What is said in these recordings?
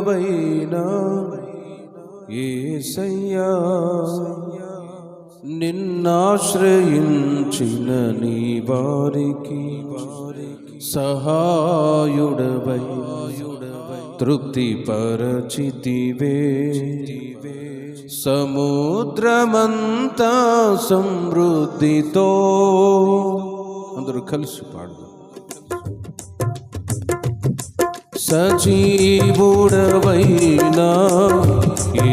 వైనా ఏసయ్యా నిన్నాశ్రయించిన నీ వారికి వారికి సహాయుడవై తృప్తి పరచితివే సముద్రమంతా సమృద్ధితో. అందరూ కలిసి పాడదాం. సజీవుడవైనా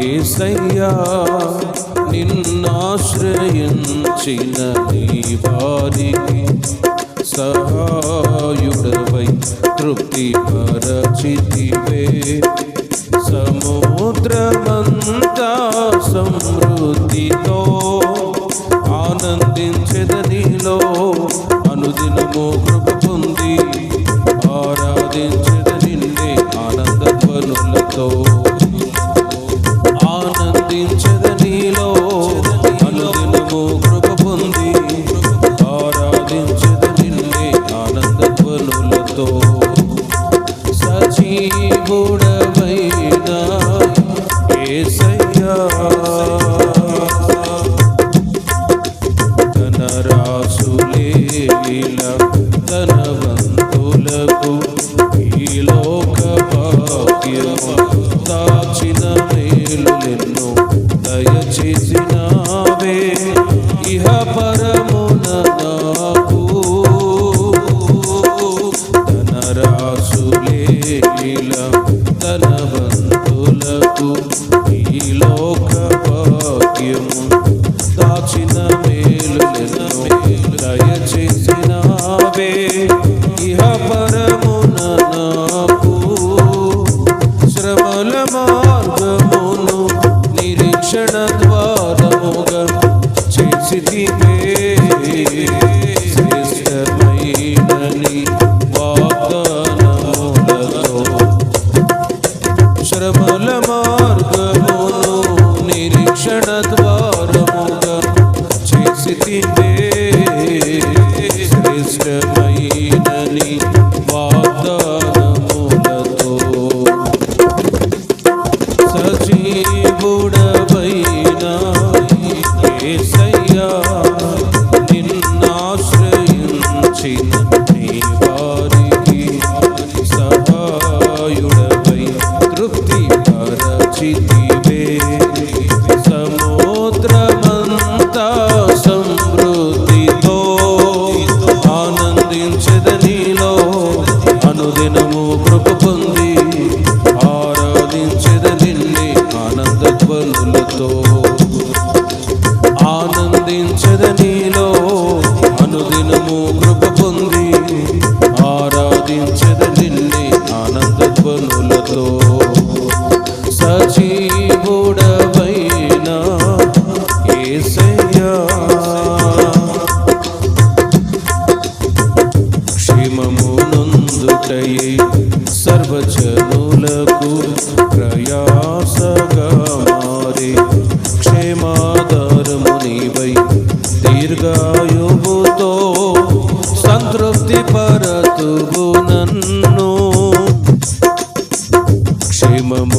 ఏసయ్యా నిన్నాశ్రయించిన నీ వారికి సహాయుడవై తృప్తి పరచితివే భాగ్యము దాచిన మేలులెన్నో దయచేసినావే. ఇహ పరమున నాకు ధనరాశులేల ధనవంతులకు ఈ లోక భాగ్యము. దాచిన మేలులెన్నో దయచేసినావే. ఇహ పరమున నాకు శ్రమల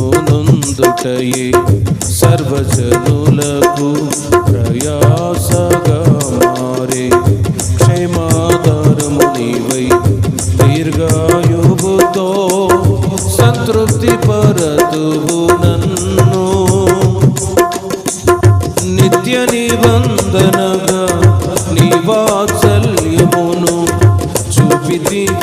క్షేమమునందుటయే సర్వజనులకు ప్రయాసగా మారే క్షేమాధారము నీవై దీర్ఘాయువుతో సంతృప్తి పరతువు నన్ను. నిత్య నిబంధనగా నీ వాత్సల్యమును చూపితివే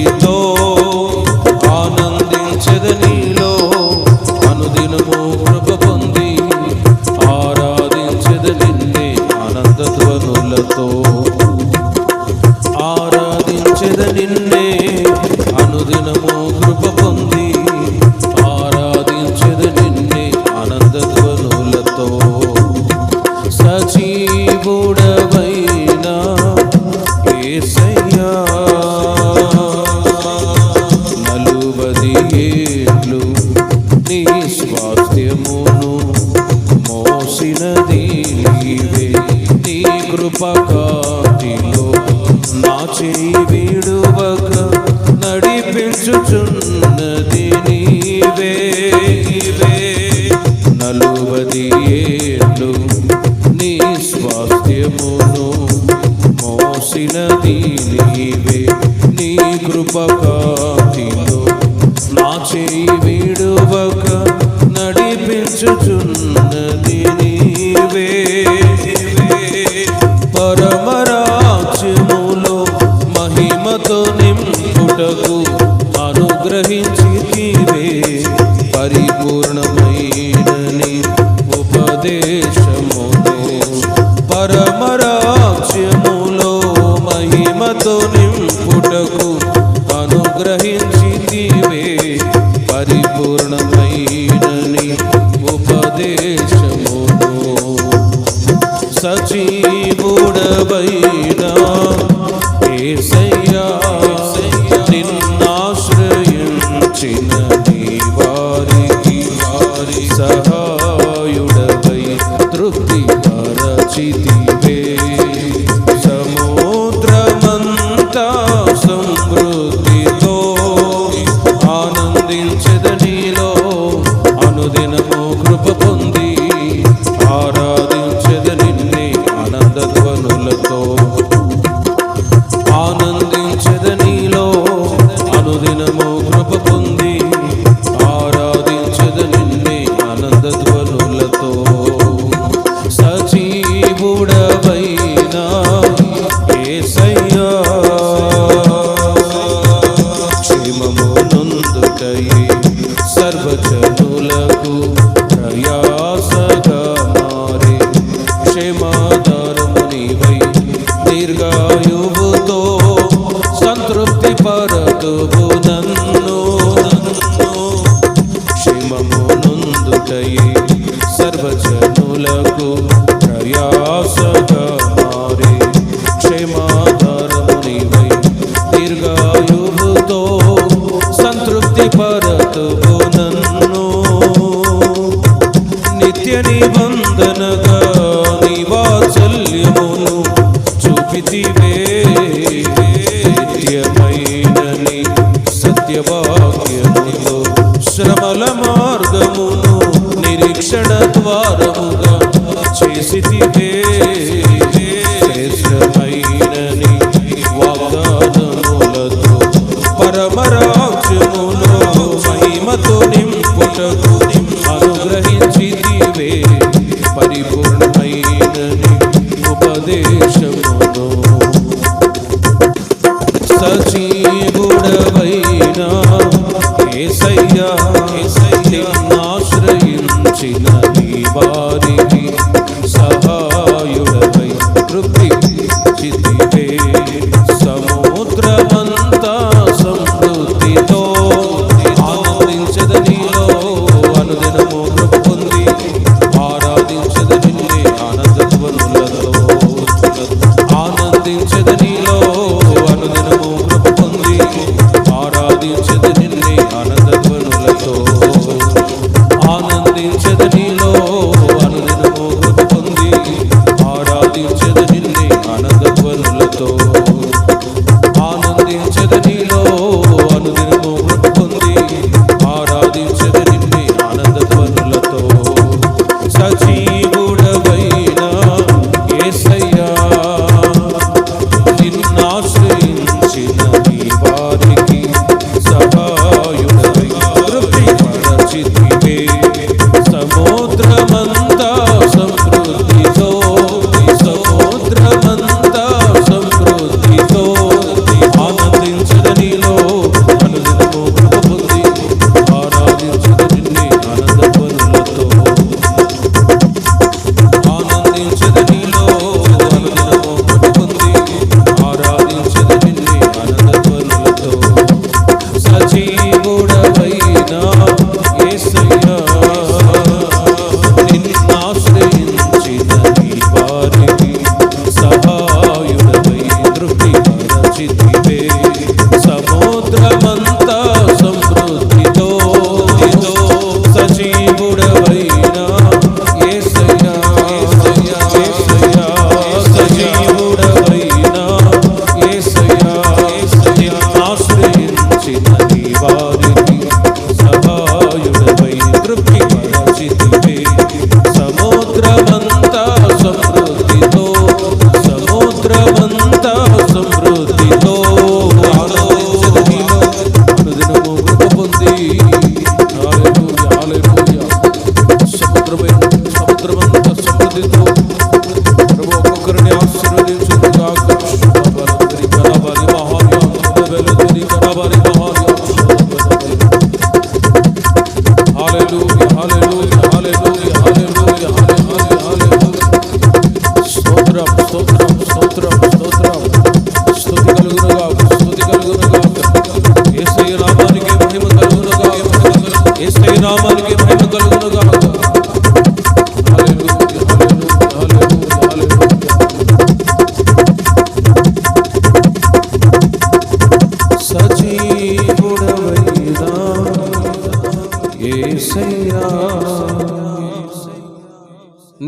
చెయ్యి విడువక నడిపించుచున్నది నీవే నీవే. నలువది ఏళ్ళు నీ స్వాస్థ్యమును మోసినది నీవే. నీ కృప కాకిలో నా చేయి విడువక నడిపించుచున్నది నింపుటకు అనుగ్రహించితివే పరిపూర్ణమైనని ఉపదేశమును సజీవుడవైనా ఏసయ్యా నిన్నాశ్రయించిన వారికి వారి సహాయుడవై తృప్తి పరచితివే into the ద్వారముగా చేసితివే శ్రేష్టమైనని వాగ్దానములతో పరమరాజ్యములో మహిమతో నింపుటకు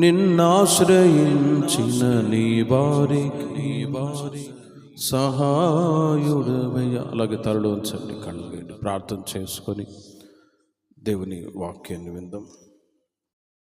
నిన్నాశ్రయించిన నీ వారి నీ వారి సహాయుడవయ్య అలాగే తరలోంచండి కళ్ళు ప్రార్థన చేసుకొని దేవుని వాక్యాన్ని విందాం.